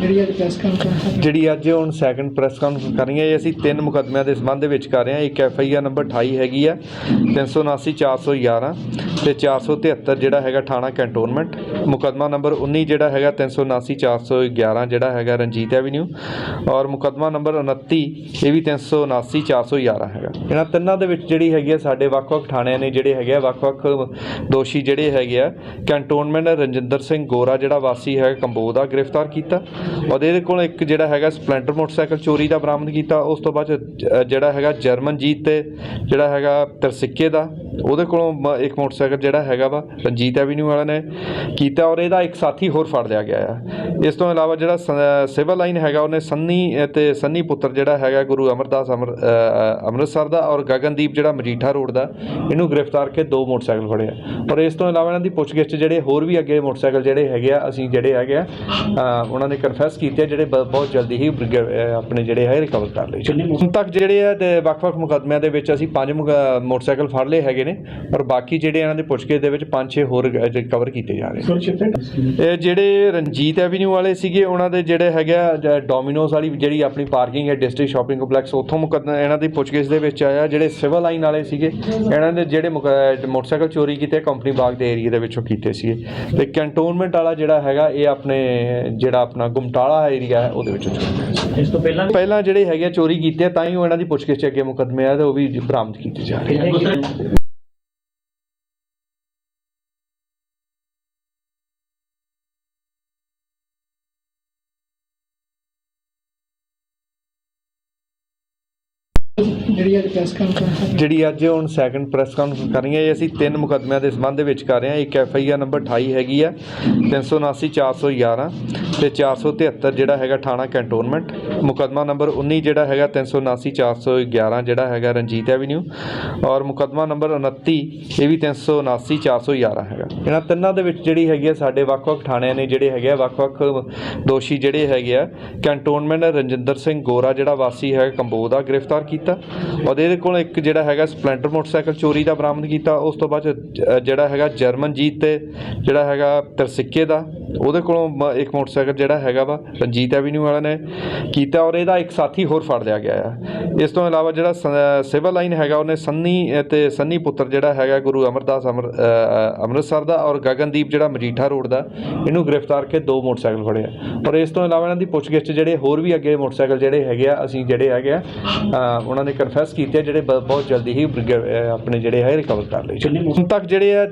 ਜਿਹੜੀ ਅੱਜ press conference ਜਿਹੜੀ ਅੱਜ ਹੁਣ ਸੈਕੰਡ ਪ੍ਰੈਸ ਕਾਨਫਰੰਸ ਕਰ ਰਹੀ ਹੈ ਇਹ ਅਸੀਂ ਤਿੰਨ ਮੁਕੱਦਮਿਆਂ ਦੇ ਸੰਬੰਧ ਵਿੱਚ ਕਰ ਰਹੇ ਹਾਂ। ਇੱਕ ਐਫ ਆਈ ਆਰ ਨੰਬਰ 28 ਹੈਗੀ ਆ 379 411 ਤੇ 473 ਜਿਹੜਾ ਹੈਗਾ ਥਾਣਾ ਕੈਂਟੋਨਮੈਂਟ। ਮੁਕੱਦਮਾ ਨੰਬਰ 19 ਜਿਹੜਾ ਹੈਗਾ 379 411 ਜਿਹੜਾ ਹੈਗਾ ਰਣਜੀਤ ਐਵੀਨਿਊ ਔਰ ਮੁਕੱਦਮਾ ਨੰਬਰ 29 ਇਹ ਵੀ 379 411 ਹੈਗਾ। ਇਹਨਾਂ ਤਿੰਨਾਂ ਦੇ ਵਿੱਚ ਜਿਹੜੀ ਹੈਗੀ ਆ, ਸਾਡੇ ਵੱਖ-ਵੱਖ ਥਾਣਿਆਂ ਨੇ ਜਿਹੜੇ ਹੈਗੇ ਆ, ਵੱਖ-ਵੱਖ ਦੋਸ਼ੀ ਜਿਹੜੇ ਹੈਗੇ ਆ, ਕੈਂਟੋਨਮੈਂਟ ਰਣਜਿੰਦਰ ਸਿੰਘ ਗੋਰਾ ਜਿਹੜਾ ਵਾਸੀ ਹੈ ਕੰਬੋ ਦਾ ਗ੍ਰਿਫਤਾਰ ਕੀਤਾ। ਔਰ ਇਹਦੇ ਕੋਲ ਇੱਕ ਜਿਹੜਾ ਹੈਗਾ ਸਪਲੈਂਡਰ ਮੋਟਰਸਾਈਕਲ ਚੋਰੀ ਦਾ ਬਰਾਮਦ ਕੀਤਾ, ਉਸ ਤੋਂ ਬਾਅਦ ਜਿਹੜਾ ਹੈਗਾ ਜਰਮਨ ਜੀਤ ਤੇ ਜਿਹੜਾ ਹੈਗਾ ਤਰਸਿੱਕੇ ਦਾ। ਉਹਦੇ ਕੋਲੋਂ ਮ- ਇੱਕ ਮੋਟਰਸਾਈਕਲ ਜਿਹੜਾ ਹੈਗਾ ਵਾ ਰਣਜੀਤ ਐਵੀਨਿਊ ਵਾਲਿਆਂ ਨੇ ਕੀਤਾ ਔਰ ਇਹਦਾ ਇੱਕ ਸਾਥੀ ਹੋਰ ਫੜ ਲਿਆ ਗਿਆ ਆ। ਇਸ ਤੋਂ ਇਲਾਵਾ ਜਿਹੜਾ ਸ- ਸਿਵਲ ਲਾਈਨ ਹੈਗਾ ਉਹਨੇ ਸੰਨੀ ਤੇ ਸੰਨੀ ਪੁੱਤਰ ਜਿਹੜਾ ਹੈਗਾ ਗੁਰੂ ਅਮਰਦਾਸ ਅਮਰ ਅੰਮ੍ਰਿਤਸਰ ਦਾ ਔਰ ਗਗਨਦੀਪ ਜਿਹੜਾ ਮਜੀਠਾ ਰੋਡ ਦਾ ਇਹਨੂੰ ਗ੍ਰਿਫਤਾਰ ਕੇ ਦੋ ਮੋਟਰਸਾਈਕਲ ਫੜੇ ਆ। ਔਰ ਇਸ ਤੋਂ ਇਲਾਵਾ ਇਹਨਾਂ ਦੀ ਪੁੱਛਗਿੱਛ ਜਿਹੜੇ ਹੋਰ ਵੀ ਅੱਗੇ ਮੋਟਰਸਾਈਕਲ ਜਿਹੜੇ ਹੈਗੇ ਆ ਅਸੀਂ ਜਿਹੜੇ ਹੈਗੇ ਆ ਉਹਨਾਂ ਨੇ ਕਨਫੈਸ ਕੀਤੇ ਆ, ਜਿਹੜੇ ਬ- ਬਹੁਤ ਜਲਦੀ ਹੀ ਆਪਣੇ ਜਿਹੜੇ ਹੈ ਰਿਕਵਰ ਕਰ ਲਏ। ਹੁਣ ਤੱਕ ਜਿਹੜੇ ਆ ਤੇ ਵੱਖ-ਵੱਖ ਮੁਕੱਦਮਿਆਂ ਦੇ ਵਿੱਚ ਅਸੀਂ ਪੰਜ ਮੁਕ- ਮੋਟਰਸਾਈਕਲ ਫੜ ਲਏ ਹੈਗੇ ਨੇ ਔਰ ਬਾਕੀ ਜਿਹੜੇ ਇਹਨਾਂ ਦੇ ਪੁੱਛਗਿੱਛ ਦੇ ਵਿੱਚ ਪੰਜ ਛੇ ਹੋਰ ਰਿਕਵਰ ਕੀਤੇ ਜਾ ਰਹੇ ਨੇ। ਇਹ ਜਿਹੜੇ ਰਣਜੀਤ ਐਵੀਨਿਊ ਵਾਲੇ ਸੀਗੇ ਉਹਨਾਂ ਦੇ ਜਿਹੜੇ ਹੈਗਾ ਡੋਮਿਨੋਜ਼ ਵਾਲੀ ਜਿਹੜੀ ਆਪਣੀ ਪਾਰਕਿੰਗ ਹੈ ਡਿਸਟ੍ਰਿਕਟ ਸ਼ਾਪਿੰਗ ਕੰਪਲੈਕਸ ਉੱਥੋਂ ਮੁਕੱਦਮਾ ਇਹਨਾਂ ਦੀ ਪੁੱਛਗਿੱਛ ਦੇ ਵਿੱਚ ਆਇਆ। ਜਿਹੜੇ ਸਿਵਲ ਲਾਈਨ ਵਾਲੇ ਸੀਗੇ ਇਹਨਾਂ ਦੇ ਜਿਹੜੇ ਮੋਟਰਸਾਈਕਲ ਚੋਰੀ ਕੀਤੇ ਕੰਪਨੀ ਬਾਗ ਦੇ ਏਰੀਆ ਦੇ ਵਿੱਚੋਂ ਕੀਤੇ ਸੀਗੇ। ਤੇ ਕੈਂਟੋਨਮੈਂਟ ਵਾਲਾ ਜਿਹੜਾ ਹੈਗਾ ਇਹ ਆਪਣੇ ਜਿਹੜਾ ਆਪਣਾ ਗੁਮਟਾਲਾ ਏਰੀਆ ਹੈ ਉਹਦੇ ਵਿੱਚੋਂ ਚੋਰੀ ਇਸ ਤੋਂ ਪਹਿਲਾਂ ਪਹਿਲਾਂ ਜਿਹੜੇ ਹੈਗੇ ਚੋਰੀ ਕੀਤੇ ਤਾਂ ਹੀ ਉਹ ਇਹਨਾਂ ਦੀ ਪੁੱਛਗਿੱਛ ਅੱਗੇ ਮੁਕੱਦਮੇ ਆ ਤੇ ਉਹ ਵੀ ਬਰਾਮਦ ਕੀਤੇ ਜਾ ਰਹੇ ਆ। ਜਿਹੜੀ ਅੱਜ ਪ੍ਰੈਸ ਕਾਨਫਰੰਸ ਜਿਹੜੀ ਅੱਜ ਹੁਣ ਸੈਕੰਡ ਪ੍ਰੈਸ ਕਾਨਫਰੰਸ ਕਰ ਰਹੀ ਹੈ, ਇਹ ਅਸੀਂ ਤਿੰਨ ਮੁਕੱਦਮਿਆਂ ਦੇ ਸੰਬੰਧ ਦੇ ਵਿੱਚ ਕਰ ਰਹੇ ਹਾਂ। ਇੱਕ ਐਫ ਆਈ ਆਰ ਨੰਬਰ 28 ਹੈਗੀ ਆ 379 411 ਤੇ 473 ਜਿਹੜਾ ਹੈਗਾ ਥਾਣਾ ਕੈਂਟੋਨਮੈਂਟ ਮੁਕੱਦਮਾ ਨੰਬਰ 19 ਜਿਹੜਾ ਹੈਗਾ 379 411 ਜਿਹੜਾ ਹੈਗਾ ਰਣਜੀਤ ਐਵੀਨਿਊ ਔਰ ਮੁਕੱਦਮਾ ਨੰਬਰ 29 ਇਹ ਵੀ 379 411 ਹੈਗਾ। ਇਹਨਾਂ ਤਿੰਨਾਂ ਦੇ ਵਿੱਚ ਜਿਹੜੀ ਹੈਗੀ ਆ, ਸਾਡੇ ਵੱਖ-ਵੱਖ ਥਾਣਿਆਂ ਨੇ ਜਿਹੜੇ ਹੈਗੇ ਆ, ਵੱਖ-ਵੱਖ ਦੋਸ਼ੀ ਜਿਹੜੇ ਹੈਗੇ ਆ ਕੈਂਟੋਨਮੈਂਟ ਰਣਜਿੰਦਰ ਸਿੰਘ ਗੋਰਾ ਜਿਹੜਾ ਵਾਸੀ ਹੈ ਕੰਬੋਜ ਦਾ ਗ੍ਰਿਫਤਾਰ ਕੀਤਾ। ਔਰ ਇਹਦੇ ਕੋਲ ਇੱਕ ਜਿਹੜਾ ਹੈਗਾ ਸਪਲੈਂਡਰ ਮੋਟਰਸਾਈਕਲ ਚੋਰੀ ਦਾ ਬਰਾਮਦ ਕੀਤਾ। ਉਸ ਤੋਂ ਬਾਅਦ ਜਿਹੜਾ ਹੈਗਾ ਜਰਮਨ ਜੀਤ ਤੇ ਜਿਹੜਾ ਹੈਗਾ ਤਰਸਿੱਕੇ ਦਾ। ਉਹਦੇ ਕੋਲੋਂ ਮ- ਇੱਕ ਮੋਟਰਸਾਈਕਲ ਜਿਹੜਾ ਹੈਗਾ ਵਾ ਰਣਜੀਤ ਐਵੀਨਿਊ ਵਾਲਿਆਂ ਨੇ ਕੀਤਾ ਔਰ ਇਹਦਾ ਇੱਕ ਸਾਥੀ ਹੋਰ ਫੜ ਲਿਆ ਗਿਆ ਆ। ਇਸ ਤੋਂ ਇਲਾਵਾ ਜਿਹੜਾ ਸ- ਸਿਵਲ ਲਾਈਨ ਹੈਗਾ ਉਹਨੇ ਸੰਨੀ ਤੇ ਸੰਨੀ ਪੁੱਤਰ ਜਿਹੜਾ ਹੈਗਾ ਗੁਰੂ ਅਮਰਦਾਸ ਅਮਰ ਅ, ਅੰਮ੍ਰਿਤਸਰ ਦਾ ਔਰ ਗਗਨਦੀਪ ਜਿਹੜਾ ਮਜੀਠਾ ਰੋਡ ਦਾ ਇਹਨੂੰ ਗ੍ਰਿਫਤਾਰ ਕੇ ਦੋ ਮੋਟਰਸਾਈਕਲ ਫੜੇ ਆ। ਔਰ ਇਸ ਤੋਂ ਇਲਾਵਾ ਇਹਨਾਂ ਦੀ ਪੁੱਛਗਿੱਛ 'ਚ ਜਿਹੜੇ ਹੋਰ ਵੀ ਅੱਗੇ ਮੋਟਰਸਾਈਕਲ ਜਿਹੜੇ ਹੈਗੇ ਆ ਅਸੀਂ ਜਿਹੜੇ ਹੈਗੇ ਆ ਅ, ਉਹਨਾਂ ਨੇ ਕਨਫੈਸ ਕੀਤੇ ਆ, ਜਿਹੜੇ ਬ- ਬਹੁਤ ਜਲਦੀ ਹੀ ਬ੍ਰਿਗ- ਅ, ਆਪਣੇ ਜਿਹੜੇ ਹੈ ਰਿਕਵਰ ਕਰ ਲਏ। ਹੁਣ ਤੱਕ ਜਿਹੜੇ ਆ